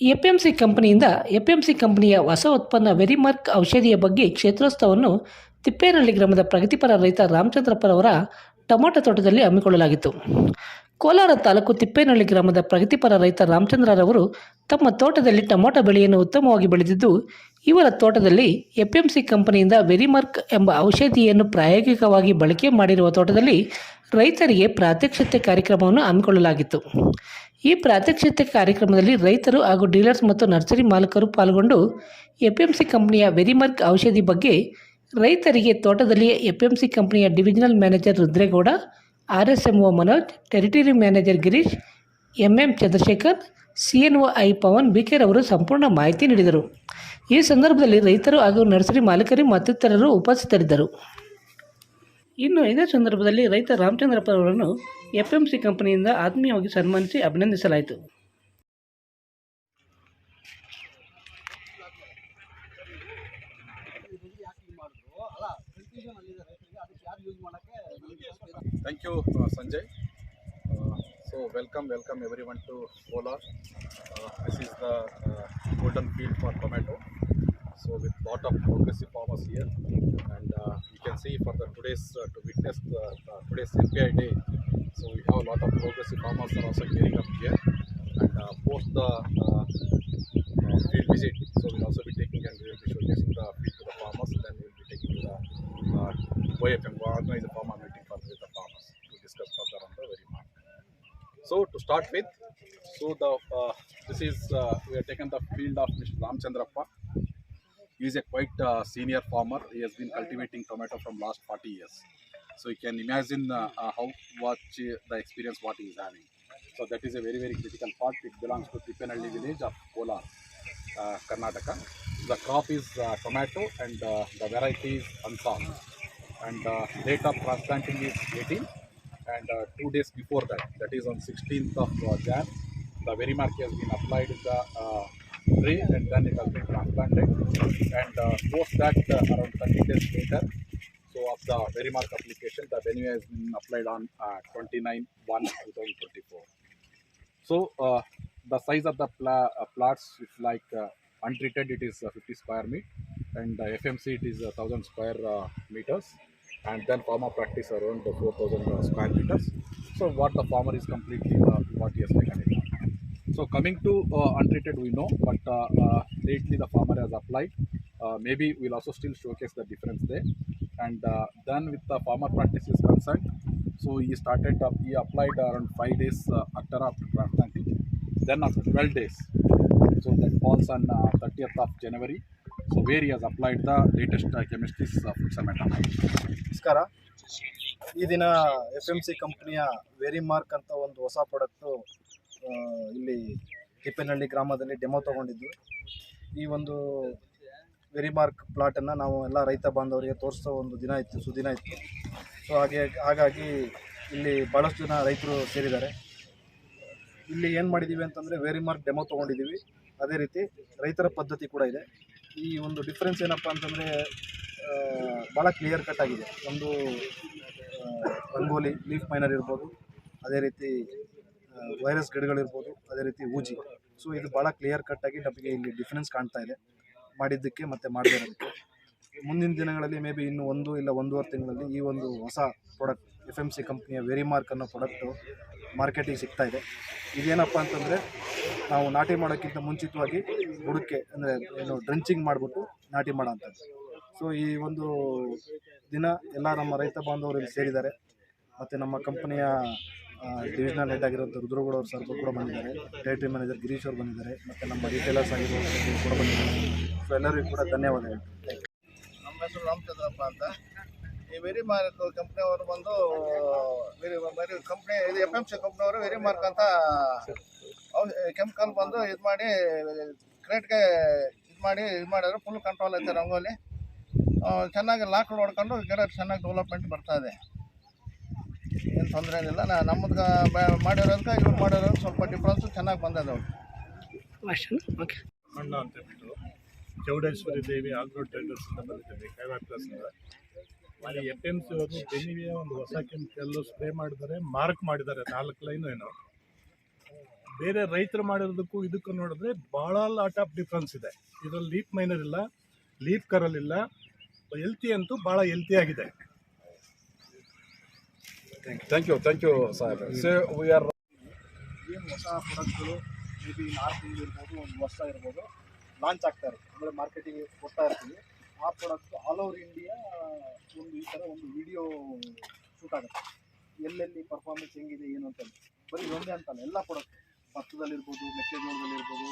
APMC ಕಂಪನಿಯಿಂದ C ಕಂಪನಿಯ ಹೊಸ ಉತ್ಪನ್ನ ವೆರಿಮಾರ್ಕ್ ಔಷಧಿಯ ಬಗ್ಗೆ ಕ್ಷೇತ್ರೋತ್ಸವವನ್ನು ತಿಪ್ಪೇನಹಳ್ಳಿ ಗ್ರಾಮದ ಪ್ರಗತಿಪರ ರೈತ ರಾಮಚಂದ್ರಪ್ಪರವರ ಟೊಮೊಟೊ ತೋಟದಲ್ಲಿ ಹಮ್ಮಿಕೊಳ್ಳಲಾಗಿತ್ತು. ಕೋಲಾರ ತಾಲೂಕು ತಿಪ್ಪೇನಹಳ್ಳಿ ಗ್ರಾಮದ ಪ್ರಗತಿಪರ ರೈತ ರಾಮಚಂದ್ರರವರು ತಮ್ಮ ತೋಟದಲ್ಲಿ ಟೊಮೊಟೊ ಬೆಳೆಯನ್ನು ಉತ್ತಮವಾಗಿ ಬೆಳೆದಿದ್ದು, ಇವರ ತೋಟದಲ್ಲಿ ಎಪಿಎಂಸಿ ಕಂಪನಿಯಿಂದ ವೆರಿಮಾರ್ಕ್ ಎಂಬ ಔಷಧಿಯನ್ನು ಪ್ರಾಯೋಗಿಕವಾಗಿ ಬಳಕೆ ಮಾಡಿರುವ ತೋಟದಲ್ಲಿ ರೈತರಿಗೆ ಪ್ರಾತ್ಯಕ್ಷತೆ ಕಾರ್ಯಕ್ರಮವನ್ನು ಹಮ್ಮಿಕೊಳ್ಳಲಾಗಿತ್ತು. ಈ ಪ್ರಾತ್ಯಕ್ಷಿತೆ ಕಾರ್ಯಕ್ರಮದಲ್ಲಿ ರೈತರು ಹಾಗೂ ಡೀಲರ್ಸ್ ಮತ್ತು ನರ್ಸರಿ ಮಾಲೀಕರು ಪಾಲ್ಗೊಂಡು ಎಪಿಎಂಸಿ ಕಂಪನಿಯ ವೆರಿಮಾರ್ಕ್ ಔಷಧಿ ಬಗ್ಗೆ ರೈತರಿಗೆ ತೋಟದಲ್ಲಿಯೇ ಎಪಿಎಂಸಿ ಕಂಪನಿಯ divisional manager Rudregowda R S M O Manoj, territory manager Girish M M Chandrashekar C N O I Pavan ಬಿಕೆರ್ ಅವರು ಸಂಪೂರ್ಣ ಮಾಹಿತಿ ನೀಡಿದರು. ಈ ಸಂದರ್ಭದಲ್ಲಿ ರೈತರು ಹಾಗೂ ನರ್ಸರಿ ಮಾಲೀಕರು ಮತ್ತಿತರರು ಉಪಸ್ಥಿತರಿದ್ದರು. ಇನ್ನು ಇದೇ ಸಂದರ್ಭದಲ್ಲಿ ರೈತ ರಾಮಚಂದ್ರಪ್ಪ ಅವರನ್ನು ಎಫ್ ಕಂಪನಿಯಿಂದ ಆತ್ಮೀಯವಾಗಿ ಸನ್ಮಾನಿಸಿ ಅಭಿನಂದಿಸಲಾಯಿತು. Thank you Sanjay so welcome welcome every one to Kolar this is the golden field for tomato So with lot of progressive farmers here, and uh, you can see for the today's uh, to witness the, the today's NPI day. So we have a lot of progressive farmers are also gearing up here, and uh, post the uh, uh, field visit. So we'll also be taking and we will be showcasing the field to the farmers. Then we will be taking the uh, OFM, organize a farmer meeting for the farmers to discuss further on the very market. So to start with, so the uh, this is we have taken the field of Mr. Ramchandrappa. He is a quite uh, senior farmer. He has been cultivating tomato from last 40 years. So you can imagine uh, uh, how much uh, the experience what he is having. So that is a very very critical part. It belongs to Tippenalli village of Kolar, uh, Karnataka. The crop is uh, tomato and the variety is Ansar. And date of transplanting is 18 and two days before that, that is on 16th of Jan, the Verimark has been applied in the tree and then it has been transplanted. And uh, post that, uh, around 30 days later, so of the Verimark application, the venue has been applied on uh, 29 1 2024. So uh, the size of the pla- uh, plots, if like uh, untreated, it is uh, 50 square meter, and FMC it is uh, 1000 square uh, meters, and then farmer practice around the 4000 uh, square meters. So what the farmer is completely uh, what he has taken. So coming to uh, untreated, we know, but uh, uh, lately the farmer has applied. Uh, maybe we'll also still showcase the difference there. And uh, then with the farmer practice is concerned, so he started, uh, he applied around five days uh, after after transplanting. Then after 12 days, so that falls on uh, 30th of January. So where he has applied the latest uh, chemistries uh, fluxametamide. ನಮಸ್ಕಾರ ಈ ದಿನ F M C ಕಂಪ್ನಿಯ ವೆರಿಮಾರ್ಕ್ ಅಂತ ಒಂದು ಹೊಸ product ಇಲ್ಲಿ ತಿಪ್ಪೇನಹಳ್ಳಿ ಗ್ರಾಮದಲ್ಲಿ demo ತೊಗೊಂಡಿದ್ದು. ಈ ಒಂದು ವೆರಿಮಾರ್ಕ್ ಪ್ಲಾಟನ್ನು ನಾವು ಎಲ್ಲ ರೈತ ಬಾಂಧವರಿಗೆ ತೋರಿಸೋ ಒಂದು ದಿನ ಇತ್ತು, ಸುದಿನ ಇತ್ತು. ಸೊ ಹಾಗೆ, ಹಾಗಾಗಿ ಇಲ್ಲಿ ಭಾಳಷ್ಟು ಜನ ರೈತರು ಸೇರಿದ್ದಾರೆ. ಇಲ್ಲಿ ಏನು ಮಾಡಿದ್ದೀವಿ ಅಂತಂದರೆ ವೆರಿಮಾರ್ಕ್ ಡೆಮೋ ತೊಗೊಂಡಿದ್ದೀವಿ ಅದೇ ರೀತಿ ರೈತರ ಪದ್ಧತಿ ಕೂಡ ಇದೆ. ಈ ಒಂದು ಡಿಫ್ರೆನ್ಸ್ ಏನಪ್ಪ ಅಂತಂದರೆ ಭಾಳ ಕ್ಲಿಯರ್ ಕಟ್ ಆಗಿದೆ. ಒಂದು ರಂಗೋಲಿ ಲೀಫ್ ಮೈನರ್ ಇರ್ಬೋದು. ಅದೇ ರೀತಿ ವೈರಸ್ ಗಿಡಗಳಿರ್ಬೋದು, ಅದೇ ರೀತಿ ಊಜಿ. ಸೊ ಇದು ಭಾಳ ಕ್ಲಿಯರ್ ಕಟ್ಟಾಗಿ ನಮಗೆ ಇಲ್ಲಿ ಡಿಫ್ರೆನ್ಸ್ ಕಾಣ್ತಾ ಇದೆ. ಮಾಡಿದ್ದಕ್ಕೆ ಮತ್ತು ಇರೋದಕ್ಕೆ ಮುಂದಿನ ದಿನಗಳಲ್ಲಿ ಮೇ ಬಿ ಇನ್ನು ಒಂದು ಇಲ್ಲ ಒಂದೂವರೆ ತಿಂಗಳಲ್ಲಿ ಈ ಒಂದು ಹೊಸ ಪ್ರಾಡಕ್ಟ್ ಎಫ್ ಎಂ ಸಿ ಕಂಪ್ನಿಯ ವೆರಿಮಾರ್ಕ್ ಅನ್ನೋ ಪ್ರಾಡಕ್ಟು ಮಾರ್ಕೆಟಿಗೆ ಸಿಗ್ತಾ ಇದೆ. ಇದೇನಪ್ಪ ಅಂತಂದರೆ, ನಾವು ನಾಟಿ ಮಾಡೋಕ್ಕಿಂತ ಮುಂಚಿತವಾಗಿ ಬುಡಕ್ಕೆ ಅಂದರೆ ಏನು ಡ್ರೆಂಚಿಂಗ್ ಮಾಡಿಬಿಟ್ಟು ನಾಟಿ ಮಾಡೋ ಅಂಥದ್ದು ಸೊ ಈ ಒಂದು ದಿನ ಎಲ್ಲ ನಮ್ಮ ರೈತ ಬಾಂಧವರು ಇಲ್ಲಿ ಸೇರಿದ್ದಾರೆ. ಮತ್ತು ನಮ್ಮ ಕಂಪನಿಯ ಡಿವಿಷನಲ್ ಹೆಡ್ ಆಗಿರೋಂಥ ರುದ್ರಗೌಡ ಅವ್ರು ಸರ್ ಕೂಡ ಬಂದಿದ್ದಾರೆ. ಟೆರಿಟರಿ ಮ್ಯಾನೇಜರ್ ಗಿರೀಶ್ ಅವರು ಬಂದಿದ್ದಾರೆ. ಮತ್ತು ನಮ್ಮ ರೀಟೇಲರ್ಸ್ ಆಗಿರೋರು ಕೂಡ ಬಂದಿದ್ದಾರೆ. ಸೊ ಎಲ್ಲರಿಗೂ ಕೂಡ ಧನ್ಯವಾದಗಳು. ನಮ್ಮ ಹೆಸರು ರಾಮಚಂದ್ರಪ್ಪ ಅಂತ. ಈ ವೆರಿ ಮಾರ್ಕ್ ಕಂಪ್ನಿಯವರು ಬಂದು ವೆರಿ ಕಂಪ್ನಿ ಇದು ಎಫ್ ಎಂ ಸಿ ಕಂಪ್ನಿಯವರು ವೆರಿ ಮಾರ್ಕ್ ಅಂತ ಕೆಮಿಕಲ್ ಬಂದು ಇದು ಮಾಡಿ ಕ್ರೇಟ್ಗೆ ಇದು ಮಾಡಿ, ಇದು ಮಾಡಿದ್ರು. ಫುಲ್ ಕಂಟ್ರೋಲ್ ಐತೆ ರಂಗೋಲಿ. ಚೆನ್ನಾಗಿ ಲಾಕ್ ಹೊಡ್ಕೊಂಡು ಗಿಡ ಚೆನ್ನಾಗಿ ಡೆವಲಪ್ಮೆಂಟ್ ಬರ್ತಾ ಇದೆ. ಏನು ತೊಂದರೆ ಏನಿಲ್ಲ. ನಾ ನಮ್ಮದು ಮಾಡಿರೋದಕ್ಕೆ ಇವ್ರು ಮಾಡಿರೋದು ಸ್ವಲ್ಪ ಡಿಫ್ರೆನ್ಸು ಚೆನ್ನಾಗಿ ಬಂದದ ಓಕೆ ಅಣ್ಣ ಅಂತ ಹೇಳ್ಬಿಟ್ಟು ಚೌಡೇಶ್ವರಿ ದೇವಿ ಆಗ್ರೋ ಟ್ರೇಡರ್ಸ್ ಅಂತ ಬಂದಿದ್ದೇವೆ ಕೈವಾಟ್ ಪ್ಲಸ್ ಅಲ್ಲಿ ಎಫ್ ಎಂ ಸಿ ಅವರು ಬೆನ್ನಿಗೆ ಒಂದು ಹೊಸ ಕೆಮಿಕಲ್ಲು ಸ್ಪ್ರೇ ಮಾಡಿದ್ದಾರೆ ಮಾರ್ಕ್ ಮಾಡಿದ್ದಾರೆ ನಾಲ್ಕು ಲೈನು ಏನೋ. ಬೇರೆ ರೈತರು ಮಾಡಿರೋದಕ್ಕೂ ಇದಕ್ಕೂ ನೋಡಿದ್ರೆ ಭಾಳ ಲಾಟ್ ಆಫ್ ಡಿಫ್ರೆನ್ಸ್ ಇದೆ. ಇದರಲ್ಲಿ ಲೀಪ್ ಮೈನರ್ ಇಲ್ಲ ಲೀಪ್ ಕರಲ್ ಇಲ್ಲ ಹೆಲ್ತಿ ಅಂತೂ ಭಾಳ ಹೆಲ್ತಿಯಾಗಿದೆ ಆಗಿದೆ. ಥ್ಯಾಂಕ್ ಯು ಥ್ಯಾಂಕ್ ಯು ಸಾಹೇಬ್ ಸೇ ವಿ ಆರ್ ಏನು ಹೊಸ ಪ್ರಾಡಕ್ಟ್ಗಳು ಮೇ ಬಿ ನಾಲ್ಕು ತಿಂಗಳು ಇರ್ಬೋದು ಒಂದು ವರ್ಷ ಇರ್ಬೋದು ಲಾಂಚ್ ಆಗ್ತಾ ಇರುತ್ತೆ. ಅಂದರೆ ಮಾರ್ಕೆಟಿಂಗ್ ಕೊಡ್ತಾ ಇರ್ತೀವಿ. ಆ ಪ್ರಾಡಕ್ಟ್ ಆಲ್ ಓವರ್ ಇಂಡಿಯಾ ಒಂದು ಈ ಥರ ಒಂದು ವಿಡಿಯೋ ಶೂಟ್ ಆಗುತ್ತೆ. ಎಲ್ಲೆಲ್ಲಿ ಪರ್ಫಾರ್ಮೆನ್ಸ್ ಹೆಂಗಿದೆ ಏನು ಅಂತ ಬರೀ ಒಂದೇ ಅಂತಲ್ಲ ಎಲ್ಲ ಪ್ರಾಡಕ್ಟ್ ಭತ್ತದಲ್ಲಿರ್ಬೋದು ಮೆಕ್ಕೆಜೋಳದಲ್ಲಿರ್ಬೋದು.